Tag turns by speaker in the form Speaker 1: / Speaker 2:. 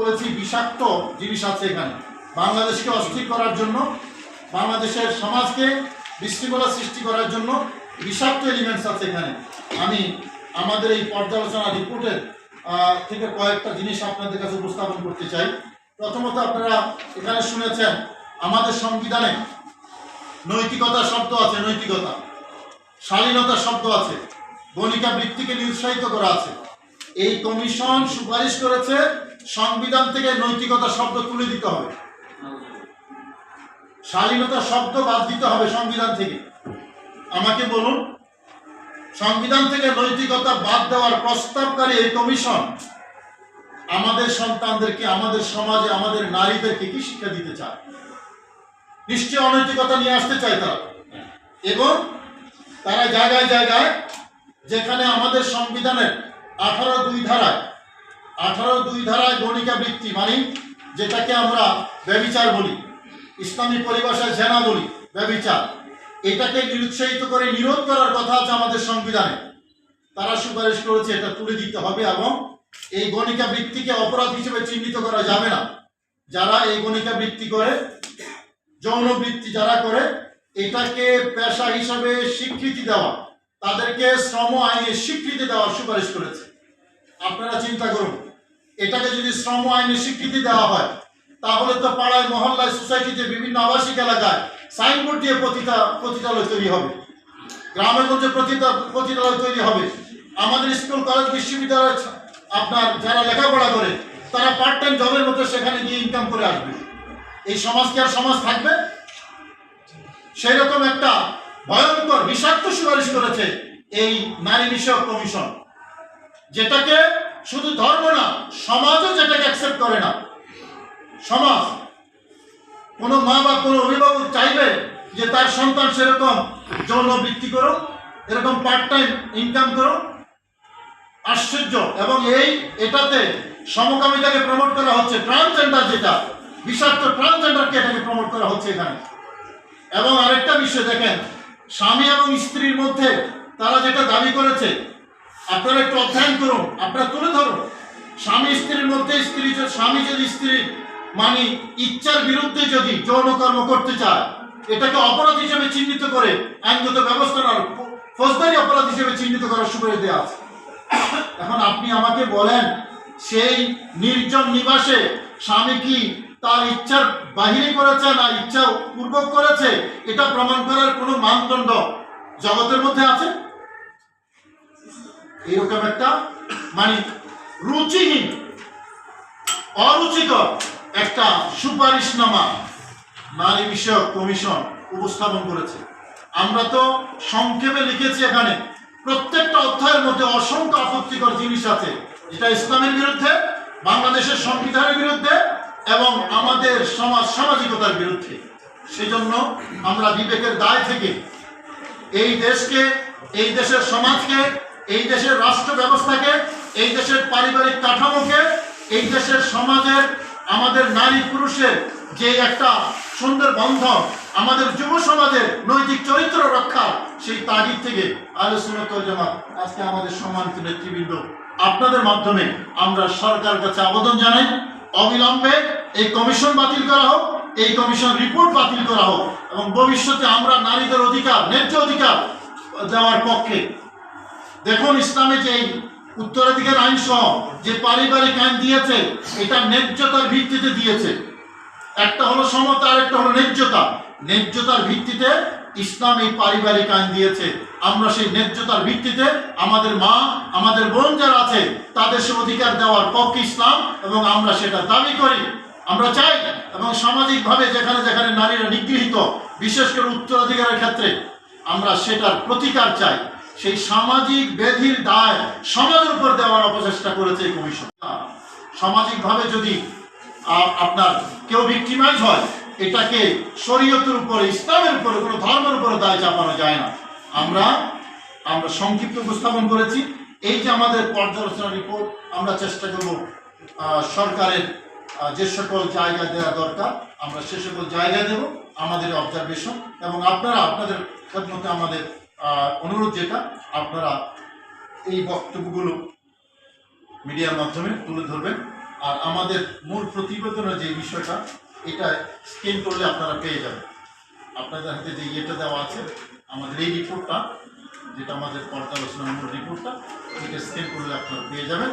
Speaker 1: বলেছি, বিষাক্ত জিনিস আছে এখানে। বাংলাদেশকে অস্থির করার জন্য, বাংলাদেশের সমাজকে বিশৃঙ্খলা সৃষ্টি করার জন্য বিষাক্ত এলিমেন্টস আছে এখানে। আমি আমাদের এই পর্যালোচনা রিপোর্টের থেকে কয়েকটা জিনিস আপনাদের কাছে উপস্থাপন করতে চাই। প্রথমত আপনারা এখানে শুনেছেন, আমাদের সংবিধানে নৈতিকতা শব্দ আছে, নৈতিকতা। শালীনতা শব্দ আছে। গণিকা বৃত্তিকে নিরুৎসাহিত করা আছে। এই কমিশন সুপারিশ করেছে সংবিধান থেকে নৈতিকতা শব্দ তুলে দিতে হবে। স্বাধীনতা শব্দ বাদ দিতে হবে সংবিধান থেকে। আমাকে বলুন, সংবিধান থেকে নৈতিকতা বাদ দেওয়ার প্রস্তাবকারী এই কমিশন আমাদের সন্তানদেরকে, আমাদের সমাজে, আমাদের নারীদেরকে কি শিক্ষা দিতে চায়? নিশ্চয় অনৈতিকতা নিয়ে আসতে চায় তারা। এবং তারা জায়গায় জায়গায় যেখানে আমাদের সংবিধানের আঠারো দুই ধারায় আঠারো দুই ধারায় গণিকা বৃত্তি মানে যেটাকে আমরা ব্যবিচার বলি। ইসলামী পরিভাষায় জেনা বলি, ব্যবিচার। এটাকে নিরুৎসাহিত করে নিরোধ করার কথা আছে আমাদের সংবিধানে। তারা সুপারিশ করেছে, এটা তুলে দিতে হবে এবং এই গণিকা বৃত্তিকে অপরাধ হিসেবে চিহ্নিত করা যাবে না। যারা এই গণিকা বৃত্তি করে, যৌন বৃত্তি যারা করে, এটাকে পেশা হিসাবে স্বীকৃতি দেওয়া, তাদেরকে শ্রম আইনে স্বীকৃতি দেওয়ার সুপারিশ করেছে। আপনারা চিন্তা করুন এটাকে যদি শ্রম আইনে স্বীকৃতি দেওয়া হয়, তাহলে তো পাড়ায়, মহল্লায়, সোসাইটিতে বিভিন্ন আবাসিক এলাকায় সাইনবোর্ড দিয়ে প্রতিটা, প্রতিটালয় তৈরি হবে। গ্রামে গঞ্জে প্রতিটা, প্রতিটালয় তৈরি হবে। আমাদের স্কুল, কলেজ, বিশ্ববিদ্যালয়, আপনার যারা লেখাপড়া করে, তারা পার্ট টাইম জবের মতো সেখানে গিয়ে ইনকাম করে আসবে। এই সমাজ কি আর সমাজ থাকবে? সেই রকম একটা ভয়ঙ্কর, বিষাক্ত সুপারিশ করেছে এই নারী বিষয়ক কমিশন, যেটাকে শুধু ধর্ম না, সমাজও যেটাকে অ্যাকসেপ্ট করে না। সমাজ। কোনো মা বা কোনো অভিভাবক চাইবে যে তার সন্তান সেরকম যৌন বৃত্তি করো এরকম পার্ট টাইম ইনকাম করো আশ্চর্য। এবং এই, এটাতে সমকামিতাকে প্রমোট করা হচ্ছে। ট্রান্সজেন্ডার যেটা, বিষাক্ত ট্রান্সজেন্ডারকে এটাকে প্রমোট করা হচ্ছে এখানে। এবং আরেকটা বিষয় দেখেন, স্বামী এবং স্ত্রীর মধ্যে তারা যেটা দাবি করেছে আপনারা একটু অধ্যয়ন করুন, আপনারা তুলে ধরুন। স্বামী স্ত্রীর মধ্যে স্ত্রী স্বামী যদি স্ত্রী মানে ইচ্ছার বিরুদ্ধে যদি যৌনকর্ম করতে চায়, এটাকে অপরাধ হিসেবে চিহ্নিত করে আইনগত ব্যবস্থা ফৌজদারি অপরাধ হিসেবে চিহ্নিত করার সুপারিশ দেওয়া আছে। এখন আপনি আমাকে বলেন, সেই নির্জন নিবাসে স্বামী কি তার ইচ্ছার বাহিরে করেছে না ইচ্ছা পূর্বক করেছে? এটা প্রমাণ করার কোনো মানদণ্ড জগতের মধ্যে আছে? এরকম একটা মানে রুচিহীন, অরুচিকর একটা সুপারিশনামা নারী বিষয়ক কমিশন উপস্থাপন করেছে। আমরা তো সংক্ষেপে লিখেছি এখানে, প্রত্যেকটা অধ্যায়ের মধ্যে অসংখ্য আপত্তিকর জিনিস আছে। যেটা ইসলামের বিরুদ্ধে, বাংলাদেশের সংবিধানের বিরুদ্ধে এবং আমাদের সমাজ, সামাজিকতার বিরুদ্ধে। সেজন্য আমরা বিবেকের দায় থেকে এই দেশকে, এই দেশের সমাজকে এই দেশের রাষ্ট্র ব্যবস্থাকে এই দেশের পারিবারিক কাঠামোকে, এই দেশের সমাজের আমাদের নারী পুরুষের যে একটা সুন্দর বন্ধন, আমাদের যুব সমাজের নৈতিক চরিত্র রক্ষা, সেই তাগিদ থেকে আলোচনা জামাত আজকে আমাদের সম্মানিত নেতৃবৃন্দ, আপনাদের মাধ্যমে আমরা সরকার কাছে আবেদন জানাই, অবিলম্বে এই কমিশন বাতিল করা হোক, এই কমিশন রিপোর্ট বাতিল করা হোক এবং ভবিষ্যতে আমরা নারীদের অধিকার, ন্যায্য অধিকার দেওয়ার পক্ষে দেখুন ইসলামে যে উত্তরাধিকার আইন সহ যে পারিবারিক আইন দিয়েছে, এটা ন্যায্যতার ভিত্তিতে দিয়েছে। একটা হলো সমতা, আর একটা হলো ন্যায্যতা। ন্যায্যতার ভিত্তিতে ইসলাম এই পারিবারিক আইন দিয়েছে। আমরা সেই ন্যায্যতার ভিত্তিতে আমাদের মা, আমাদের বোন যারা আছে, তাদের সে অধিকার দেওয়ার পক্ষে ইসলাম, এবং আমরা সেটা দাবি করি। আমরা চাই এবং সামাজিকভাবে যেখানে যেখানে নারীরা নিগৃহীত, বিশেষ করে উত্তরাধিকারের ক্ষেত্রে, আমরা সেটার প্রতিকার চাই। সেই সামাজিক ব্যাধির দায় সমাজের উপর দেওয়ার অপচেষ্টা করেছে কমিশন। সামাজিকভাবে যদি আপনার কেউ ভিক্টিমাইজ হয়, এটাকে শরীয়তের উপরে, ইসলামের উপরে, কোনো ধর্মের উপরে দায় চাপানো যায় না। আমরা আমরা সংক্ষিপ্ত উপস্থাপন করেছি। এই যে আমাদের পর্যালোচনা রিপোর্ট আমরা চেষ্টা করব সরকারের যে সকল জায়গা দেওয়া দরকার, আমরা সে সকল জায়গা দেব। আমাদের অবজারভেশন এবং আপনারা, আপনাদের খেদমতে আমাদের অনুরোধ যেটা, আপনারা এই বক্তব্যগুলো মিডিয়ার মাধ্যমে তুলে ধরবেন। আর আমাদের মূল প্রতিবেদনের যে বিষয়টা, এটা স্ক্যান করলে আপনারা পেয়ে যাবেন। আপনাদের হাতে যে ইয়েটা দেওয়া আছে, আমাদের এই রিপোর্টটা, যেটা আমাদের পর্যালোচনা মূল রিপোর্টটা, এটা স্ক্যান করলে আপনারা পেয়ে যাবেন।